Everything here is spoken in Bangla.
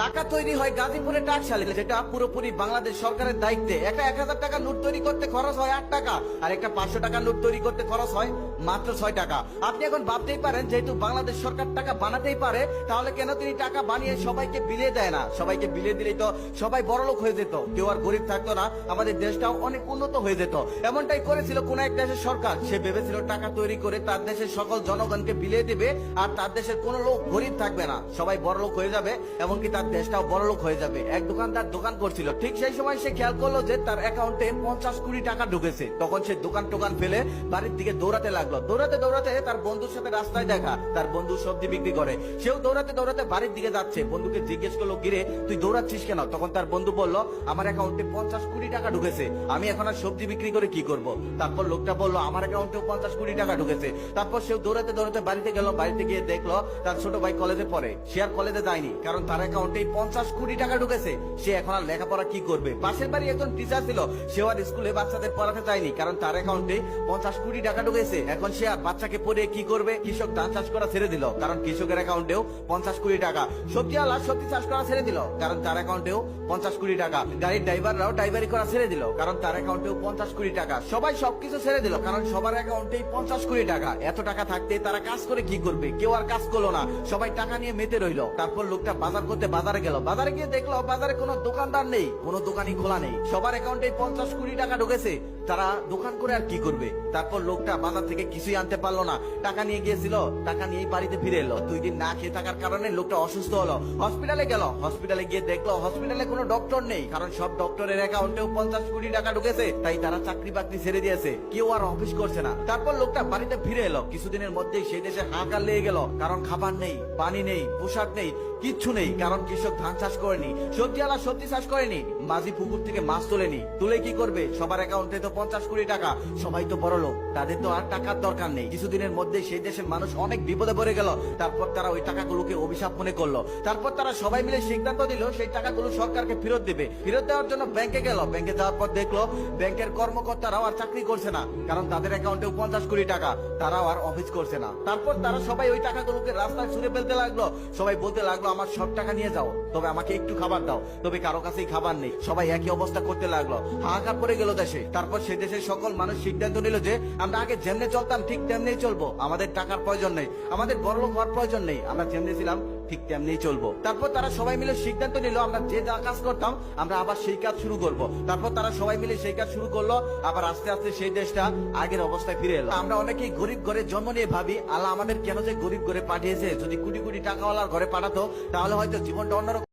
টাকা তৈরি হয় গাজীপুরে টাকশালে যেটা পুরোপুরি বাংলাদেশ সরকারের দায়িত্বে। একটা এক হাজার টাকা নোট তৈরি করতে খরচ হয় আট টাকা, আর একটা পাঁচশো টাকা তৈরি করতে খরচ হয় মাত্র ছয় টাকা। আপনি এখন ভাবতেই পারেন, যেহেতু বাংলাদেশ সরকার টাকা বানাতেই পারে, তাহলে কেন তিনি টাকা বানিয়ে সবাইকে দেয় না? সবাইকে দিলেই তো সবাই বড়লোক হয়ে যেত। কেউ আর গরিব থাকতো না, আমাদের দেশটাও অনেক উন্নত হয়ে যেত। এমনটাই করেছিল কোন এক দেশের সরকার। সে ভেবেছিল টাকা তৈরি করে তার দেশের সকল জনগণকে বিলিয়ে দিবে, আর তার দেশের কোনো লোক গরিব থাকবে না। সবাই বড়লোক হয়ে যাবে, এমনকি তার দেশটাও বড়লোক হয়ে যাবে। এক দোকানদার দোকান করছিল। ঠিক সেই সময় সে খেয়াল করল যে তার অ্যাকাউন্টে পঞ্চাশ কোটি টাকা ঢুকেছে। তখন সে দোকান টোকান ফেলে বাড়ির দিকে দৌড়াতে লাগল। দৌড়াতে দৌড়াতে তার বন্ধুর সাথে রাস্তায় দেখা। তার বন্ধু সবজি বিক্রি করে। সেও দৌড়াতে দৌড়াতে বাড়ির দিকে যাচ্ছে। বন্ধুকে জিজ্ঞেস করল গিরে তুই দৌড়াচ্ছিস কেন? তখন তার বন্ধু বলল, আমার অ্যাকাউন্টে পঞ্চাশ কোটি টাকা ঢুকেছে। আমি এখন আর সবজি বিক্রি করে কি করব? তারপর লোকটা বলল, আমার অ্যাকাউন্টেও পঞ্চাশ কোটি টাকা ঢুকেছে। তারপর সেও দৌড়াতে দৌড়াতে বাড়িতে গেল। বাড়িতে গিয়ে দেখল, তার ছোট ভাই কলেজে পড়ে। সে আর কলেজে যায়নি, কারণ তার অ্যাকাউন্টে পঞ্চাশ কোটি টাকা ঢুকেছে। সে এখন আর লেখাপড়া কি করবে? পাশের বাড়ি একজন টিচার ছিল, সেও আর স্কুলে বাচ্চাদের পড়াতে চায়নি কারণ তার অ্যাকাউন্টে পঞ্চাশ কোটি টাকা ঢুকেছে। এখন সে আর বাচ্চাকে পড়ে কি করবে? কৃষক ধান চাষ করা ছেড়ে দিল, কারণ কৃষকের অ্যাকাউন্টেও পঞ্চাশ কোটি টাকা। সবজি আলা সবজি চাষ করা ছেড়ে দিল, কারণ তার অ্যাকাউন্টেও পঞ্চাশ কোটি টাকা। গাড়ির ড্রাইভাররাও ড্রাইভারি করা ছেড়ে দিল, কারণ তার অ্যাকাউন্টেও পঞ্চাশ কোটি টাকা। সবাই সবকিছু ছেড়ে দিল, কারণ সবার অ্যাকাউন্টেই পঞ্চাশ কোটি টাকা। এত টাকা থাকতে তারা কাজ করে কি করবে? কেউ আর কাজ করল না, সবাই টাকা নিয়ে মেতে রইল। তারপর লোকটা বাজার করতে বাজারে গেল। বাজারে গিয়ে দেখল বাজারে কোনো দোকানদার নেই, কোনো দোকানই খোলা নেই। সবার অ্যাকাউন্টে পঞ্চাশ কোটি টাকা ঢুকেছে। তারা দোকান করে আর কি করবে? তারপর লোকটা বাজার থেকে কিছুই আনতে পারল না। টাকা নিয়ে গিয়েছিল, টাকা নিয়ে বাড়িতে ফিরে এলো। দুই দিন না খেয়ে থাকার কারণে লোকটা অসুস্থ হলো। হসপিটালে গেল। হসপিটালে গিয়ে দেখল, হসপিটালে কোনো ডক্টর নেই। কারণ সব ডক্টরের অ্যাকাউন্টেও পঞ্চাশ কোটি টাকা ঢুকেছে। তাই তারা চাকরি বাকরি ছেড়ে দিয়েছে। কেউ আর অফিস করছে না। তারপর লোকটা বাড়িতে ফিরে এলো। কিছুদিনের মধ্যেই সেই দেশে হাহাকার লেগে গেল। কারণ খাবার নেই, পানি নেই, পোশাক নেই, কিচ্ছু নেই। কারণ কৃষক ধান চাষ করেনি। সবজি আলা সবজি চাষ করেনি। মাঝি পুকুর থেকে মাছ তোলেনি। তুলে কি করবে? সবার অ্যাকাউন্টে তো পঞ্চাশ কোটি টাকা। সবাই তো বড় লোক, তাদের তো আর টাকার দরকার নেই। কিছুদিনের মধ্যে সেই দেশের মানুষ অনেক বিপদে পড়ে গেল। তারপর তারা ওই টাকাগুলোকে অভিশাপ মনে করল। তারপর তারা সবাই মিলে সিদ্ধান্ত দিল, সেই টাকাগুলো সরকারকে ফেরত দেবে। ফেরত দেওয়ার জন্য ব্যাংকে গেল। ব্যাংকে যাওয়ার পর দেখল, ব্যাংকের কর্মকর্তারাও আর চাকরি করছে না। কারণ তাদের অ্যাকাউন্টেও পঞ্চাশ কোটি টাকা। তারাও আর অফিস করছে না। তারপর তারা সবাই ওই টাকাগুলোকে রাস্তায় ছুড়ে ফেলতে লাগল। সবাই বলতে লাগল, আমার সব টাকা নিয়ে যাও। তবে আমাকে একটু খাবার দাও। তবে কারও কাছেই খাবার নেই। সবাই একই অবস্থা করতে লাগল। হাহাকার পড়ে গেল দেশে। তারপর সে দেশের সকল মানুষ সিদ্ধান্ত নিল যে আমরা আগে যেমনে চলতাম, ঠিক তেমনি চলবো। আমাদের টাকার প্রয়োজন নেই, আমাদের বড়লোক হওয়ার প্রয়োজন নেই। আমরা যেমনি ছিলাম, ঠিক তেমনি চলবো। তারপর তারা সবাই মিলে সিদ্ধান্ত নিল, আমরা যে যা কাজ করতাম, আমরা আবার সেই কাজ শুরু করব। তারপর তারা সবাই মিলে সেই কাজ শুরু করল, আবার আস্তে আস্তে সেই দেশটা আগের অবস্থায় ফিরে এলো। আমরা অনেকেই গরিব ঘরে জন্ম নিয়ে ভাবি, আল্লাহ আমাদের কেন যে গরিব ঘরে পাঠিয়েছে? যদি কোটি কোটি টাকাওয়ালার ঘরে পাঠাতো, তাহলে হয়তো জীবনটা অন্যরকম